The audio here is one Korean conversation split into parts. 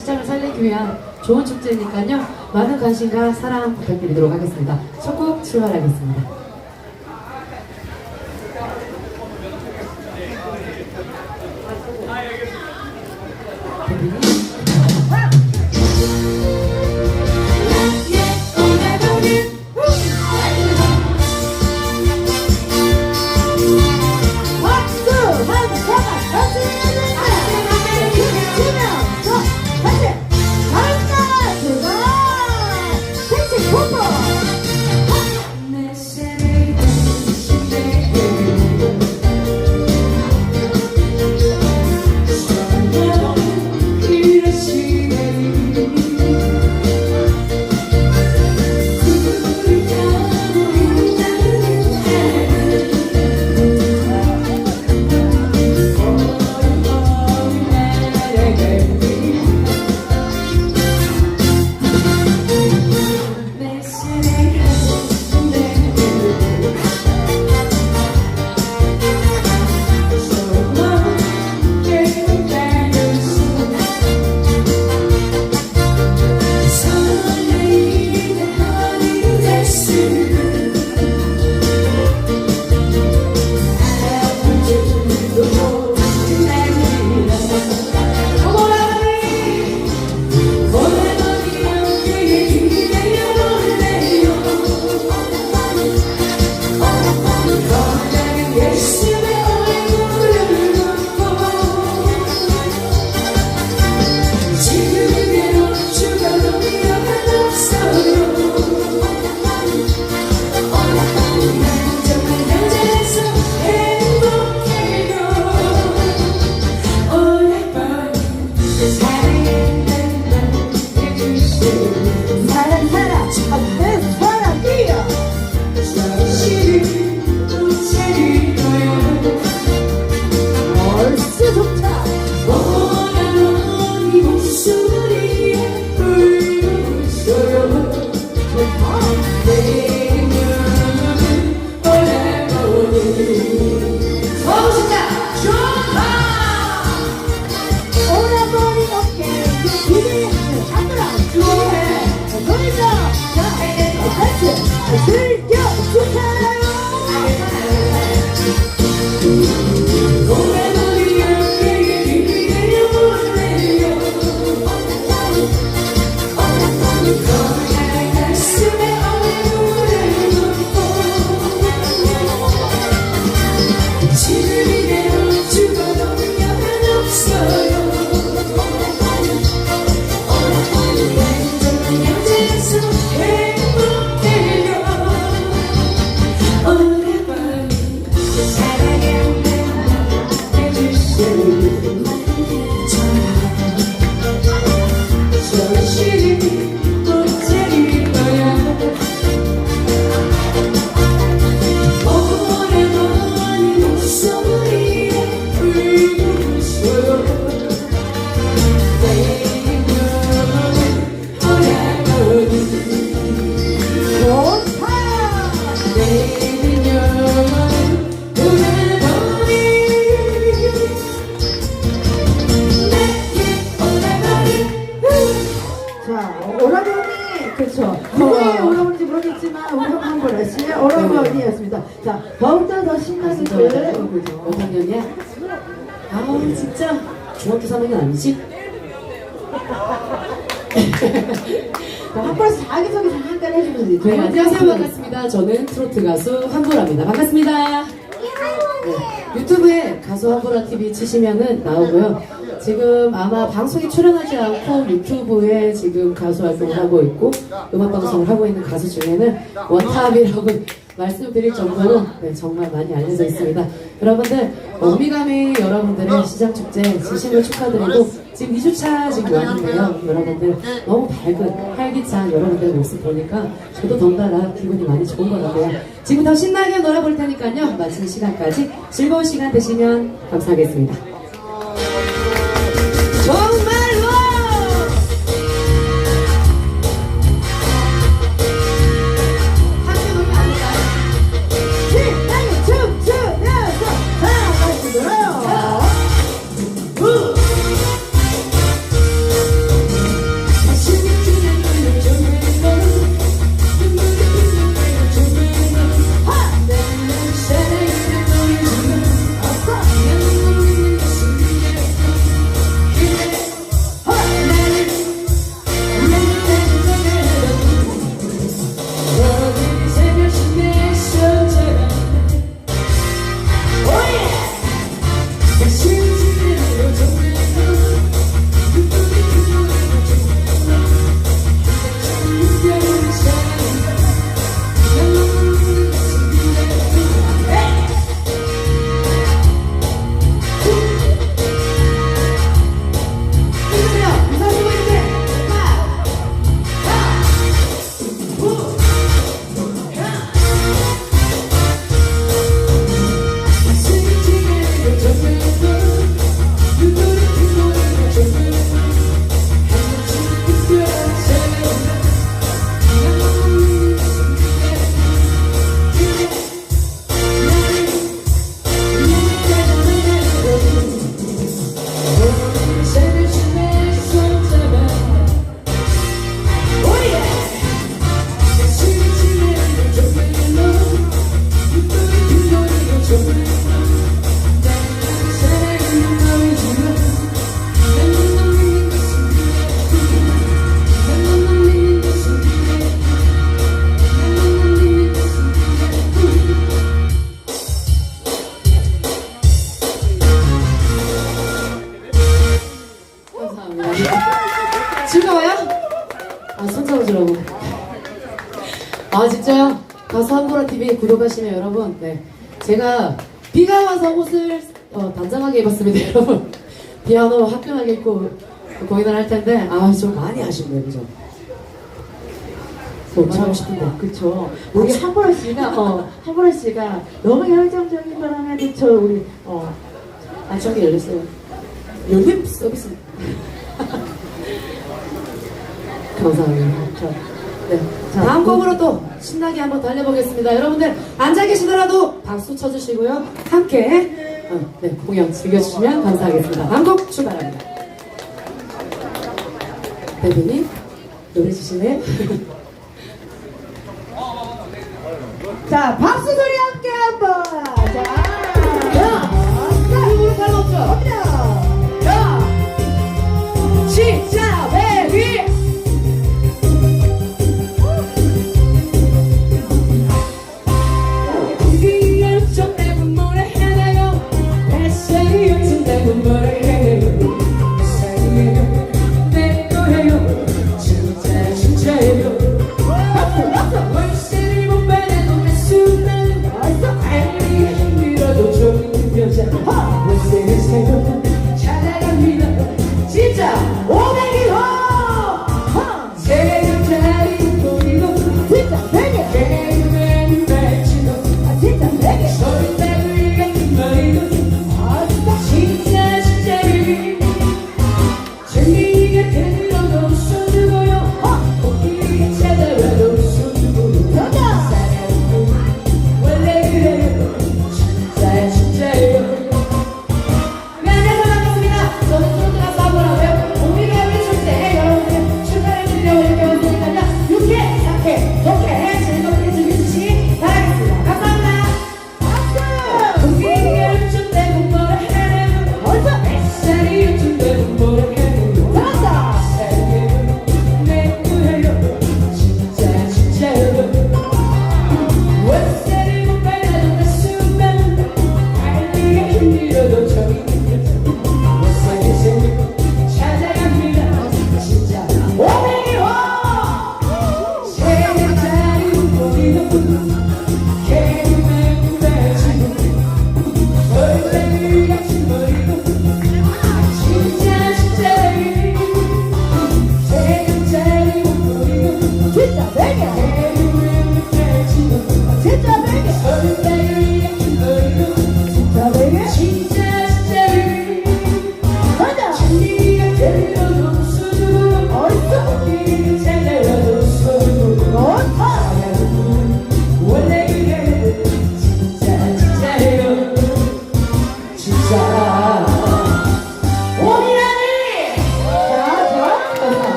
시장을 살리기 위한 좋은 축제니까요. 많은 관심과 사랑 부탁드리도록 하겠습니다. 첫 곡 출발하겠습니다. 오라버니인지 모르겠지만, 우리 한번 씨의 오라버니였습니다. 자, 더욱더 더 신나는 진짜 그, 몇 학년이야? 아우 진짜 중학교 3학년 아니지? 자, 한 번씩 자기소개 잠깐 해주면 되지. 네, 안녕하세요. 반갑습니다. 저는 트로트 가수 한보라입니다. 반갑습니다. 네, 유튜브에 가수 한보라 TV 치시면은 나오고요. 지금 아마 방송에 출연하지 않고 유튜브에 지금 가수 활동을 하고 있고 음악 방송을 하고 있는 가수 중에는 원탑이라고 말씀드릴 정도로 네, 정말 많이 알려져 있습니다. 여러분들 어미가미 여러분들의 시장 축제 진심으로 축하드리고 지금 2주차 지금 왔는데요. 여러분들 너무 밝은 활기찬 여러분들의 모습 보니까 저도 덩달아 기분이 많이 좋은 것 같아요. 지금 더 신나게 놀아볼 테니까요. 마치는 시간까지 즐거운 시간 되시면 감사하겠습니다. 구독하시면 여러분, 네. 제가 비가 와서 옷을 어, 단정하게 입었습니다, 여러분. 피아노 화끈하게 입고 공연을 할 텐데, 아, 좀 많이 아쉽네요, 그죠? 너무 하고 싶은데. 그쵸. 우리 한보라 씨가, 어, 한보라 씨가 너무 열정적인 바람에, 저, 우리, 어, 아, 저기 열렸어요. 연립 서비스. 감사합니다. 저, 네. 자, 다음 그- 곡으로 또 신나게 한번 달려보겠습니다. 여러분들 앉아 계시더라도 박수 쳐주시고요. 함께 어, 네, 공연 즐겨주시면 감사하겠습니다. 다음 곡 출발합니다. 대표님 노래 주시네. 자, 박수 소리 함께 한번. 보이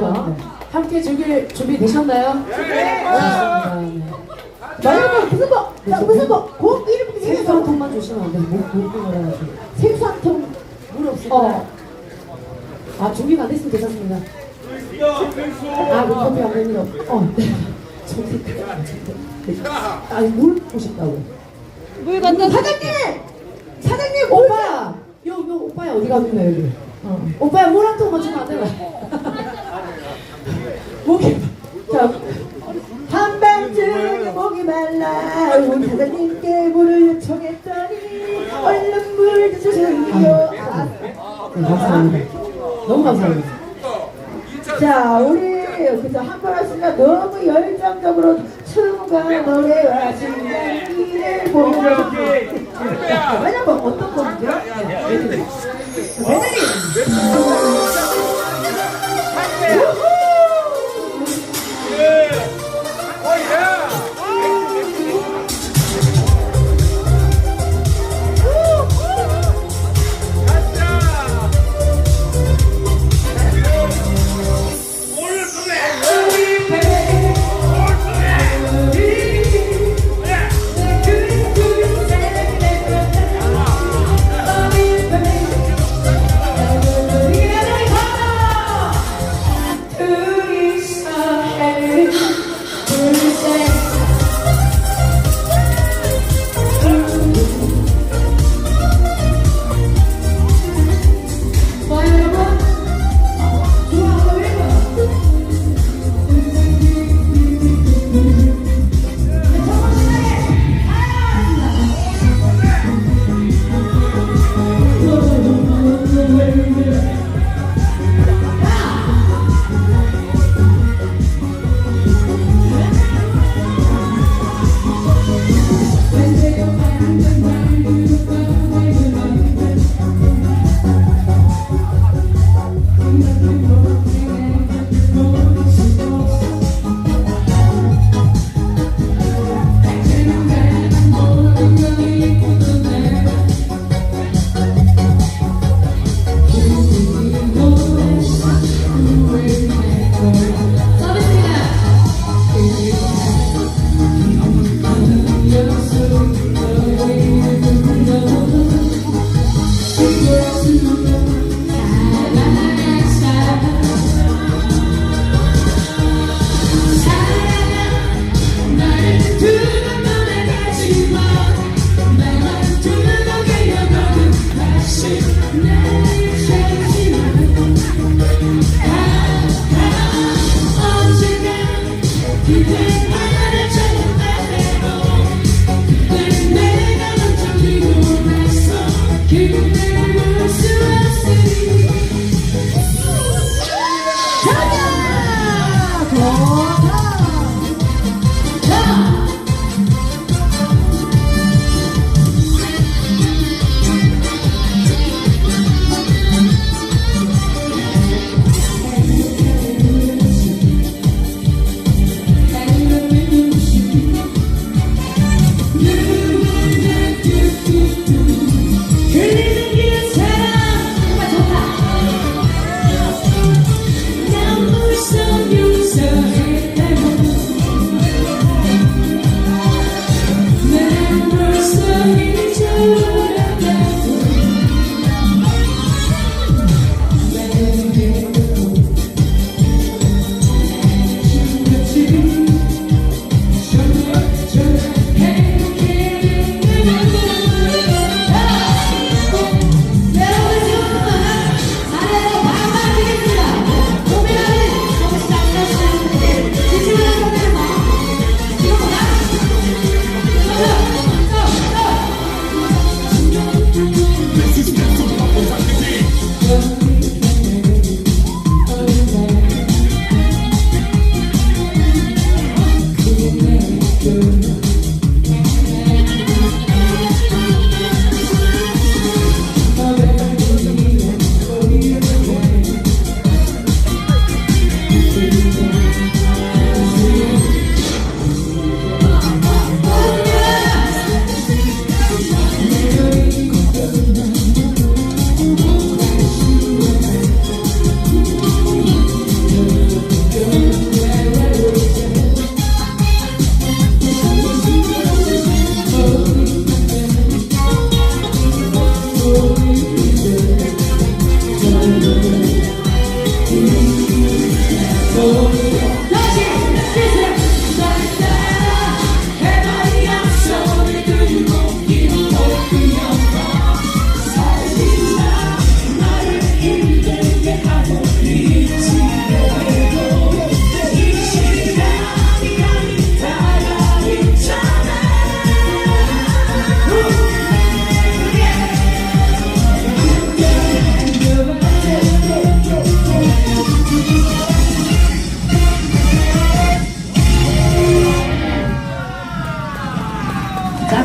여러분. 함께 즐길 준비 되셨나요? 네. 자, 여러분, 무슨 거? 자, 무슨 거? 곡 이름부터 생수 한 통만 주시면 안 돼. 목, 목 끊어가지고. 생수 한 통. 물 없을까? 어. 아, 준비가 안 됐으면 괜찮습니다. 아, 물 커피 안 됩니다. 어, 네. 정색. 아니, 물 보신다고. 사장님! 사장님, 오빠! 요, 요, 오빠야, 어디 갔나, 여기. 어. 오빠야, 물 한 통만 주면 안 되나? 목이. 자, 한밤중에 목이 말라 우리 사장님께 물을 요청했더니 얼른 물 주세요 아, 네, 감사합니다. 너무 감사합니다. 자 우리 그저 한바라 씨가 너무 열정적으로 춤과 노래와 신기를 보여줘 왜냐면 어떤 곡이죠? 메들리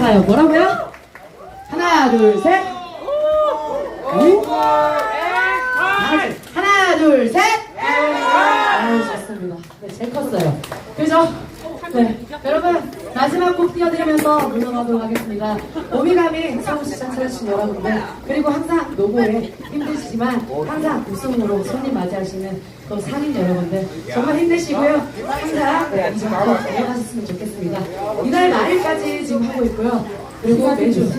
작아요. 뭐라고요? 하나, 둘, 셋. 오? 하나, 둘, 셋. 아유, 좋습니다. 네, 제일 컸어요. 그죠? 네. 여러분, 마지막 곡 띄워드리면서 물러가도록 하겠습니다. 오미감이 서울 시장 찾아주신 여러분들, 그리고 항상 노고에 힘드시지만 항상 웃음으로 손님 맞이하시는 또 상인 여러분들, 정말 힘내시고요. 항상 네, 이작꼭 이어가셨으면 좋겠습니다. 이날 말일까지 지금 하고 있고요. 그리고 매주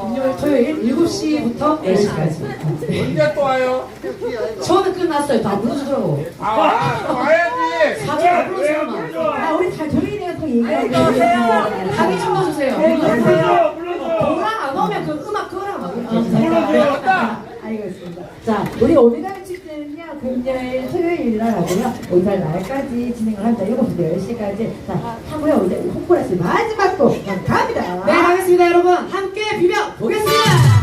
금요일, 토요일 7시부터 10시까지. 언제 또 와요? 저는 끝났어요. 다 불러주더라고. 아, 와, 와야지. 사진 안 불러주더만. 아, 우리 다 저희 가더 얘기하고 강의 좀 넣어주세요. 네, 불러주세요. 동랑 안 오면 그 음악 끄라고. 불렀다. 알겠습니다. 자, 우리 오미가미 축제는요, 금요일, 토요일 날 하고요, 오늘 날까지 진행을 합니다. 7시부터 10시까지. 자, 하고요, 이제 홍보라스 마지막 곡 갑니다. 네, 가겠습니다, 여러분. 함께 비벼 보겠습니다.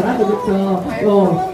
잘하고, 그쵸. 어,